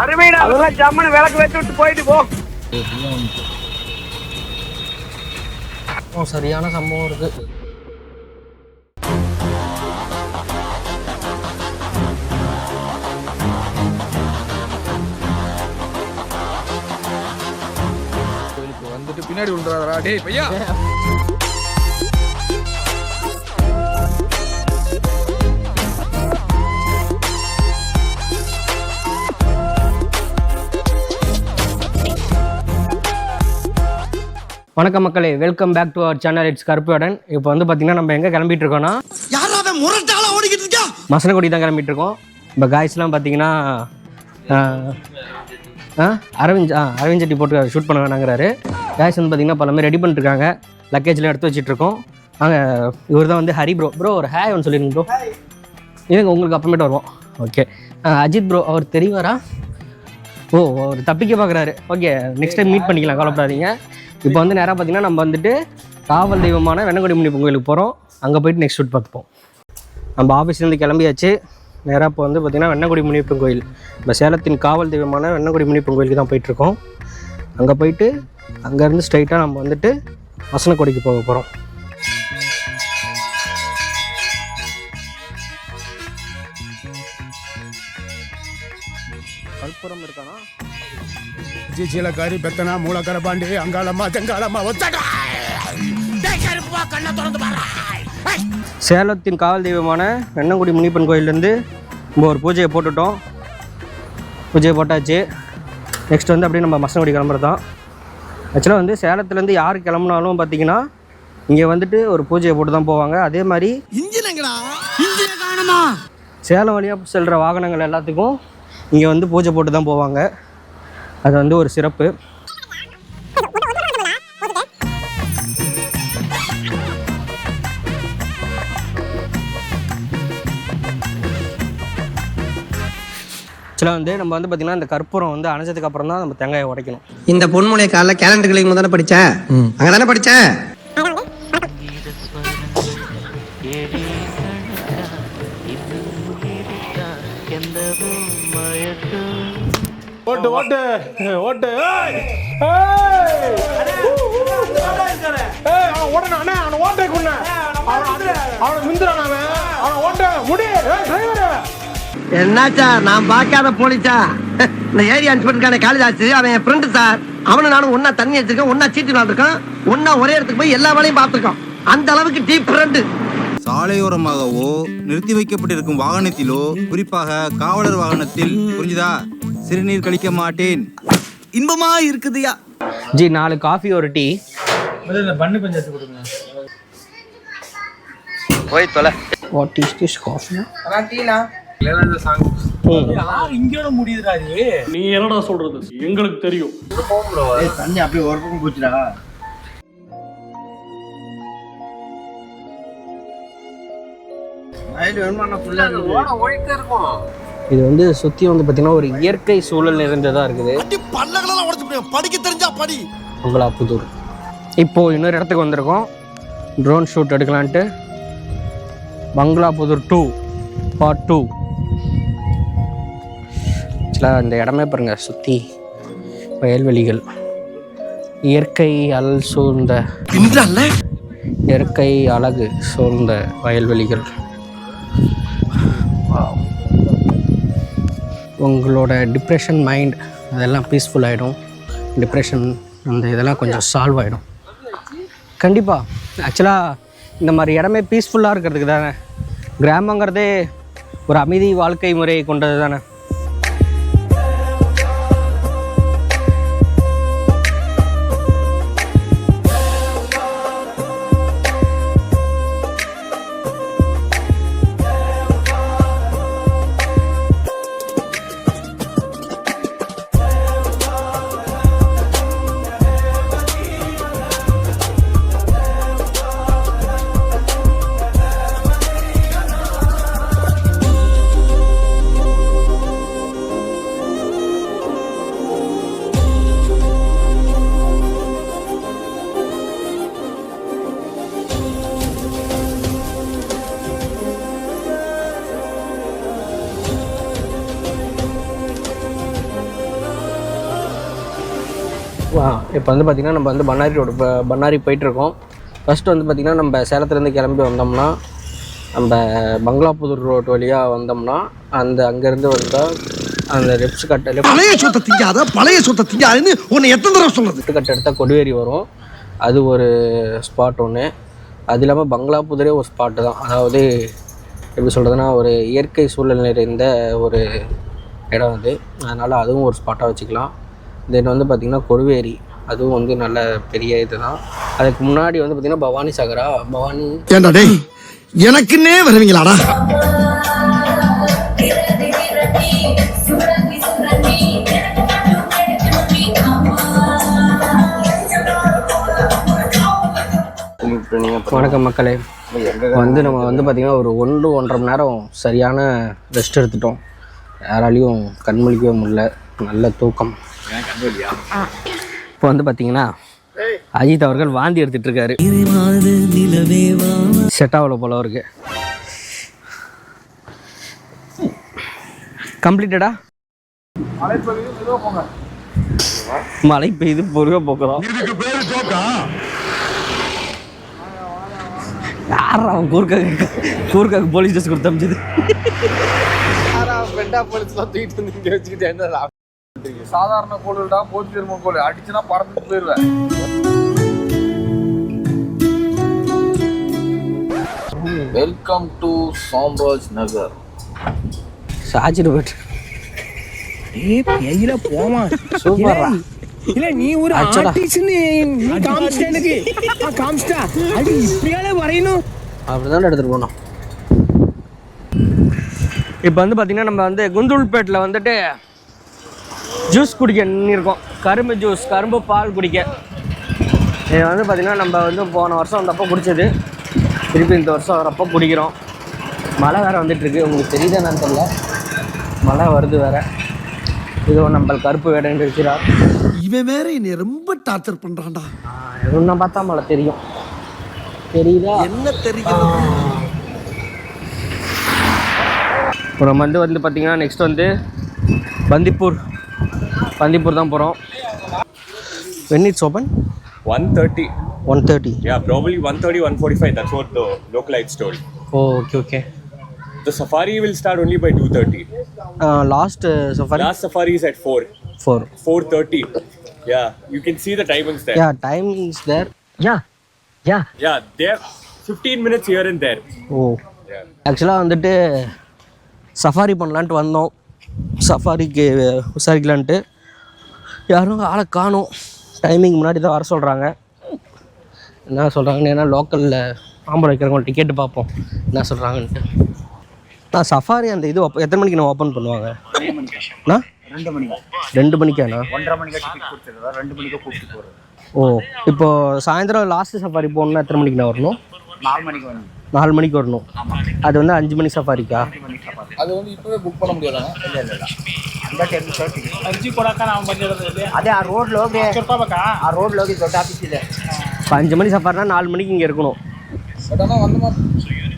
அருமைடா அதெல்லாம் ஜம்முன்னு விளக்கு வச்சு விட்டு போயிட்டு போ. ஓ, சரியான சம்பவம் இருக்கு. வந்துட்டு பின்னாடி விழுந்துறாதடா. டேய் பையா. வணக்கம் மக்களே welcome back to our channel it's கருப்புடன் இப்போ வந்து பார்த்தீங்கன்னா நம்ம எங்கே கிளம்பிட்டு இருக்கோம்னா மசனகுடி தான் கிளம்பிட்டு இருக்கோம் இப்போ காய்ஸ்லாம் பார்த்தீங்கன்னா அரவிந்த் ஆ அரவிந்த் செட்டி போட்டு ஷூட் பண்ண வேணாங்கிறாரு. காய்ஸ் வந்து பார்த்தீங்கன்னா பல ரெடி பண்ணிட்டுருக்காங்க. லக்கேஜ்லாம் எடுத்து வச்சிட்டு இருக்கோம் நாங்கள் இவர் தான் வந்து ஹரி ப்ரோ ப்ரோ ஒரு ஹே ஒன்று சொல்லிடுங்க ப்ரோ இருங்க உங்களுக்கு அப்புறமேட்டு வருவோம். ஓகே அஜித் ப்ரோ அவர் தெரிவாரா ஓ அவர் தப்பிக்க பார்க்குறாரு ஓகே நெக்ஸ்ட் டைம் மீட் பண்ணிக்கலாம் கவலைப்படாதீங்க. இப்போ வந்து நேராக பார்த்தீங்கன்னா நம்ம வந்துட்டு காவல் தெய்வமான வெண்ணங்குடி முனிப்பன் கோயிலுக்கு போகிறோம் அங்கே போயிட்டு நெக்ஸ்ட் ஷூட் பார்த்துப்போம். நம்ம ஆஃபீஸ்லேருந்து கிளம்பியாச்சு. நேராக இப்போ வந்து பார்த்திங்கன்னா வெண்ணங்குடி முனியப்பன் கோயில் நம்ம சேலத்தின் காவல் தெய்வமான வெண்ணங்குடி முனியப்பன் கோயிலுக்கு தான் போயிட்டுருக்கோம். அங்கே போயிட்டு அங்கேருந்து ஸ்ட்ரைட்டாக நம்ம வந்துட்டு வசனக்குடிக்கு போக போகிறோம் கல்புரம் இருக்கானா? சீலக்காரி பெத்தனா மூலக்கர பாண்டி அங்காளம்மா தெங்காளம்மா ஒத்தடா! டேய் கருப்பா கண்ணை திறந்து பாரு. ஏய். சேலத்தின் காவல் தெய்வமான வெண்ணங்குடி முனிப்பன் கோயிலேருந்து நம்ம ஒரு பூஜையை போட்டுட்டோம். பூஜையை போட்டாச்சு. நெக்ஸ்ட் வந்து அப்படியே நம்ம மசனகுடி கிளம்புறது தான் ஆக்சுவலாக வந்து சேலத்துலேருந்து யார் கிளம்புனாலும் பார்த்தீங்கன்னா இங்கே வந்துட்டு ஒரு பூஜையை போட்டு தான் போவாங்க. அதே மாதிரி சேலம் வழியாக செல்கிற வாகனங்கள் எல்லாத்துக்கும் இங்கே வந்து பூஜை போட்டு தான் போவாங்க. அது வந்து ஒரு சிறப்பு. ஆக்சுவலாக வந்து நம்ம வந்து பார்த்திங்கன்னா இந்த கற்பூரம் வந்து அணைஞ்சதுக்கு அப்புறம் தான் நம்ம தேங்காயை உடைக்கணும். இந்த பொன்முனைய காலைல கேலண்டர் கிளிக்கு தானே படிச்ச? அங்க தானே படிச்ச? ஓட்டு ஓட்டு. ஓட்டு. ஏய் ஏய். ஏய் அவன் ஓடணும். அண்ணா அவன் ஓட்டை கொண்ண அவன் மிந்துறான் அவன். அவன் ஓட்ட. முடி. ஏய் டிரைவர் என்னாச்சா? நான் பார்க்காத போலீஸா? இந்த ஏரியா இன்ஸ்பெக்டருக்கான காளிதாஸ் அவன் என் ஃப்ரெண்டு சார் அவனும் நானும் ஒண்ணா தண்ணி வச்சிருக்கோம் ஒண்ணா சீட்டு விளாண்டுருக்கோம் ஒண்ணா ஒரே இடத்துக்கு போய் எல்லா வேலையும் பார்த்துருக்கோம். அந்த அளவுக்கு டீப் ஃப்ரெண்டு சாலையோரமாகவோ நிறுத்தி வைக்கப்பட்டிருக்கும் வாகனத்திலோ குறிப்பாக காவலர் வாகனத்தில் புரிஞ்சுதா? சிறுநீர் கழிக்க மாட்டேன். இன்பமா இருக்குதுயா? ஜி நாலு காஃபி ஒரு டீ. போய் தொலை. வாட் இஸ் திஸ் காஃபி நீ என்னடா சொல்றது? எங்களுக்கு தெரியும். தண்ணி அப்படியே ஒரு பக்கம் போச்சுடா. இது வந்து சுற்றி வந்து பார்த்தீங்கன்னா ஒரு இயற்கை சூழல் நிறைந்ததாக இருக்குது. படிக்க தெரிஞ்சா படி. மங்களாபுதூர் இப்போது இன்னொரு இடத்துக்கு வந்திருக்கோம். ட்ரோன் ஷூட் எடுக்கலான்ட்டு. பங்களாபுதூர் டூ பார்ட் டூ ஆக்சுவலாக இந்த இடமே பாருங்க சுற்றி வயல்வெளிகள். இயற்கை அல் சூழ்ந்த இயற்கை அழகு சூழ்ந்த வயல்வெளிகள். உங்களோட டிப்ரெஷன் மைண்ட் அதெல்லாம் பீஸ்ஃபுல் ஆகிடும் டிப்ரெஷன் அந்த இதெல்லாம் கொஞ்சம் சால்வ் ஆகிடும் கண்டிப்பாக ஆக்சுவலாக இந்த மாதிரி இடமே பீஸ்ஃபுல்லாக இருக்கிறதுக்கு தானே. கிராமங்கிறதே ஒரு அமைதி வாழ்க்கை முறையை கொண்டது தானே. இப்போ வந்து பார்த்திங்கன்னா நம்ம வந்து பண்ணாரி ரோடு இப்போ பண்ணாரி போயிட்டுருக்கோம். ஃபஸ்ட்டு வந்து பார்த்திங்கன்னா நம்ம சேலத்துலேருந்து கிளம்பி வந்தோம்னா நம்ம பங்களாபுதூர் ரோடு வழியாக வந்தோம்னா அந்த அங்கேருந்து வந்தால் அந்த லெஃப்ட் கட்ட பழைய சொத்தை திங்காத பழைய சொத்தை திங்காதுன்னு உன்னை எத்தனை தடவை சொல்றது? கட்ட எடுத்தால் கொடிவேரி வரும். அது ஒரு ஸ்பாட் ஒன்று அது இல்லாமல் பங்களாபுதூரே ஒரு ஸ்பாட்டு தான். அதாவது எப்படி சொல்கிறதுனா ஒரு இயற்கை சூழல் நிறைந்த ஒரு இடம் அது. அதனால் அதுவும் ஒரு ஸ்பாட்டாக வச்சுக்கலாம். தென் வந்து பார்த்திங்கன்னா கொடிவேரி அதுவும் வந்து நல்ல பெரிய இது தான் அதுக்கு முன்னாடி வந்து பார்த்திங்கன்னா பவானி சாகரா பவானி ஏண்டா டேய் எனக்குன்னே வருவீங்களாடா? வணக்கம் மக்களே. வந்து நம்ம வந்து பார்த்திங்கன்னா ஒரு ஒன்று ஒன்றரை மணி நேரம் சரியான ரெஸ்ட் எடுத்துட்டோம். யாராலையும் கண்மொழிக்கவே முடியல. நல்ல தூக்கம். இப்போ வந்து பார்த்தீங்கன்னா அஜித் அவர்கள் வாந்தி எடுத்துட்டு இருக்காரு செட் ஆகல போல அவருக்கு. கம்ப்ளீட்டடா? மழை பெய்யுது பொறுக்க போக்குறோம். யார் அவன் கூர்க்க கூர்க்காக்கு போலீஸ் ட்ரெஸ் கொடுத்து அமிச்சது? சாதாரண கோல்டா போச்சு திரும்ப கோல்? அடிச்சுனா பறந்துட்டு போயிருவேன். வெல்கம் டு சாம்ராஜ் நகர் சாச்சிட்டு போயிட்டு. கையில போமா. சூப்பர்ரா. இல்ல நீ ஒரு அச்சடா. ஆர்டிஸ்ட்னு நீ காமிச்சிட்ட எனக்கு. ஆ, காமிச்சிட்டா. அது இப்படியாலே வரையணும். அப்படிதான் எடுத்துகிட்டு போனோம். இப்போ வந்து பார்த்திங்கன்னா நம்ம வந்து குந்தூல்பேட்டில் வந்துட்டு ஜூஸ் குடிக்க நின்றுருக்கோம் கரும்பு ஜூஸ் கரும்பு பால் குடிக்க. இது வந்து பார்த்திங்கன்னா நம்ம வந்து போன வருஷம் வந்தப்போ குடிச்சது. திருப்பி இந்த வருஷம் வரப்போ குடிக்கிறோம். மழை வேறு வந்துட்டுருக்கு. உங்களுக்கு தெரியுதா என்னன்னு தெரியல. மழை வருது வேறு. இதோ நம்ம கருப்பு வேடன்னு இருக்கிறார் இவன் வேற என்னை ரொம்ப டார்ச்சர் பண்றான்டா. ஒன்றா பார்த்தா மழை தெரியும். தெரியுதா? என்ன தெரியும்? இப்போ நம்ம வந்து வந்து பார்த்தீங்கன்னா நெக்ஸ்ட் வந்து பந்திப்பூர். பந்திப்பூர் தான் போகிறோம் when it's open 130 one thirty yeah probably 130 145 that's what the local lights told oh okay okay the safari will start only by 230 last safari last safari is at 4 four 430 yeah you can see the timings there yeah time is there yeah yeah yeah there 15 minutes here and there oh ஆக்சுவலாக வந்துட்டு safari பண்ணலான்ட்டு வந்தோம் சஃபாரிக்கு விசாரிக்கலான்ட்டு யாரும் ஆளை காணும். Timing முன்னாடி தான் வர சொல்கிறாங்க என்ன சொல்கிறாங்கன்னு ஏன்னா லோக்கலில் ஆம்பளை வைக்கிறவங்க டிக்கெட்டு பார்ப்போம். என்ன சொல்கிறாங்கன்ட்டு நான் சஃபாரி அந்த இது எத்தனை மணிக்கு நான் ஓப்பன் பண்ணுவாங்க? அண்ணா? ரெண்டு மணிக்கு ரெண்டு மணிக்காண்ணா? ஒன்றரை மணிக்கு ரெண்டு மணிக்கு கூப்பிட்டு போறது ஓ இப்போ சாயந்தரம் லாஸ்ட் சஃபாரி போகணுன்னா எத்தனை மணிக்கு நான் வரணும்? நாலு மணிக்கு வந்து நாலு மணிக்கு வரணும் அது வந்து அஞ்சு மணி சஃபாரிக்கா அது வந்து இப்பவே புக் பண்ண முடியாது ಇಲ್ಲ ಇಲ್ಲ ಇಲ್ಲ ಅಂತ ಟೆನ್ ತರ್ಟಿ ಅರ್ಜಿ ಕೊಡಕ ನಾವು ಬಂದಿರೋದು ಅದೇ ಆ ರೋಡ್ ಹೋಗಿ ಆ ರೋಡ್ ಹೋಗಿ ದೊಡ್ಡ ಆಫೀಸ್ ಇದೆ இப்போ அஞ்சு மணி சஃபாரினா நாலு மணிக்கு இங்கே இருக்கணும் பட் ஆனால் வந்து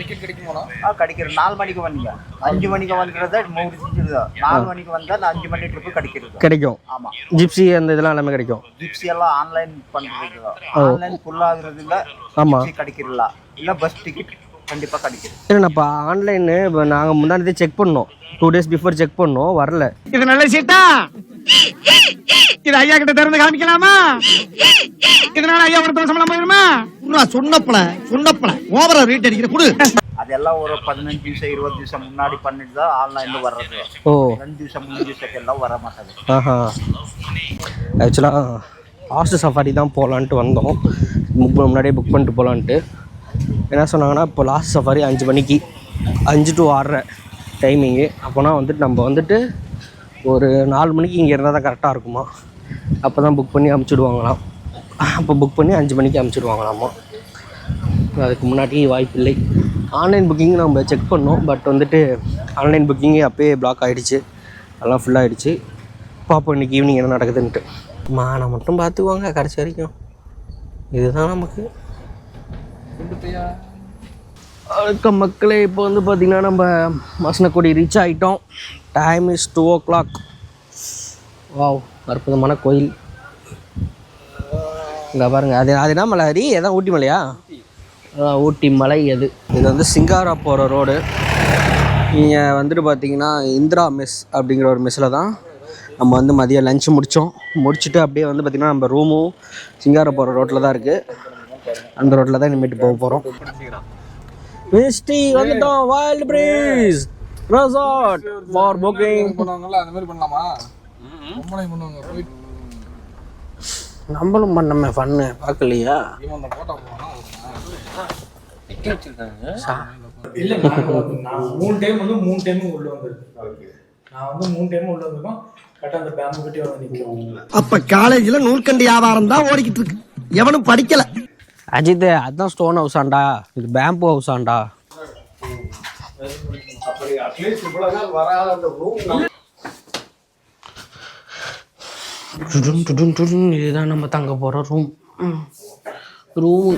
டிக்கெட் கிடைக்குமா ஆ கிடைக்கிறது நாலு மணிக்கு வந்தீங்க அஞ்சு மணிக்கு வந்துடுறத மூணு செஞ்சிருதா நாலு மணிக்கு வந்தால் அந்த அஞ்சு மணி ட்ரிப்பு கிடைக்கிறது கிடைக்கும் ஆமா ஜிப்ஸி அந்த இதெல்லாம் எல்லாமே கிடைக்கும் ஜிப்ஸி எல்லாம் ஆன்லைன் பண்றது ஆன்லைன் ஃபுல் ஆகுறது இல்ல ஆமா. ஜிப்ஸி கிடைக்கிறல இல்ல பஸ் டிக்கெட் கண்டிப்பா கிடைக்குது. இல்லைண்ணா இப்போ ஆன்லைனு இப்போ நாங்கள் முந்தானதே செக் பண்ணோம். டூ டேஸ் பிஃபோர் செக் பண்ணோம் வரல. இது நல்ல சீட்டா இது ஐயா கிட்ட திறந்து காமிக்கலாமா? இதனால ஐயா ஒருத்தர் சம்பளம் போயிருமா சொன்னப்பல சொன்னப்பல. ஓவரா ரேட் அடிக்கிற குடு. அதெல்லாம் ஒரு பதினஞ்சு நிமிஷம் இருபது நிமிஷம் முன்னாடி பண்ணிட்டு தான் ஆன்லைன்ல வர்றது. ஓ. ரெண்டு நிமிஷம் மூணு நிமிஷத்துக்கெல்லாம் வர மாட்டாது ஆஹா. ஆக்சுவலாக லாஸ்ட் சஃபாரி தான் போகலான்ட்டு வந்தோம். புக் முன்னாடியே புக் பண்ணிட்டு போகலான்ட்டு என்ன சொன்னாங்கன்னா இப்போ லாஸ்ட் சஃபாரி அஞ்சு மணிக்கு. அஞ்சு டு ஆறரை டைமிங்கு அப்போனா வந்துட்டு நம்ம வந்துட்டு ஒரு நாலு மணிக்கு இங்கே இருந்தால் தான் கரெக்டாக இருக்குமா? அப்போ தான் புக் பண்ணி அமுச்சுடுவாங்களாம். அப்போ புக் பண்ணி அஞ்சு மணிக்கு அமுச்சிடுவாங்களாமா? அதுக்கு முன்னாடி வாய்ப்பில்லை ஆன்லைன் புக்கிங் நம்ம செக் பண்ணோம். பட் வந்துட்டு ஆன்லைன் புக்கிங்கே அப்போயே பிளாக் ஆகிடுச்சு அதெல்லாம் ஃபுல்லாகிடுச்சு ஆயிடுச்சு. பார்ப்போம் இன்றைக்கி ஈவினிங் என்ன நடக்குதுன்ட்டு. மானை மட்டும் பார்த்துக்குவாங்க கடைசி வரைக்கும். இதுதான் நமக்கு. அதுக்கு மக்களே இப்போ வந்து பார்த்திங்கன்னா நம்ம மசனக்குடி ரீச் ஆகிட்டோம் time is two o'clock wow அற்புதமான கோயில். இங்கே பாருங்க அது அது என்ன மலை ஹரி எதான் ஊட்டி மலையா? அதான் ஊட்டி மலை எது இது வந்து சிங்காரா போகிற ரோடு நீங்கள் வந்துட்டு பார்த்தீங்கன்னா இந்திரா மெஸ் அப்படிங்கிற ஒரு மெஸ்ஸில் தான் நம்ம வந்து மதியம் லஞ்சு முடித்தோம் முடிச்சுட்டு அப்படியே வந்து பார்த்திங்கன்னா நம்ம ரூமும் சிங்காரா போகிற ரோட்டில் தான் இருக்குது அந்த ரோட்டில் தான் இனிமேட்டு போக போகிறோம் மிஸ்டி வந்துட்டோம் wild breeze resort for booking பண்ணுவாங்கல்ல அந்த மாதிரி பண்ணலாமா? பொம்பளை பண்ணுவாங்க போயிட்டு. நம்மளும் பண்ணமே ஃபன்னு பார்க்கலையா? இவன் போட்டோ போனா இல்ல நான் மூணு டைம் வந்து மூணு டைம் உள்ள வந்திருக்கேன். நான் வந்து மூணு டைம் உள்ள வந்திருக்கோம். கரெக்டாக அந்த பேம்பு கட்டி வந்து நிற்கும் அப்ப காலேஜ்ல நூற்கண்டி வியாபாரம் தான் ஓடிக்கிட்டு இருக்கு. எவனும் படிக்கல. அஜித் அதான் ஸ்டோன் ஹவுஸ் ஆண்டா. இது பேம்பு ஹவுஸ் ஆண்டா. இதுதான் நம்ம தங்க போகிற ரூம் ரூம்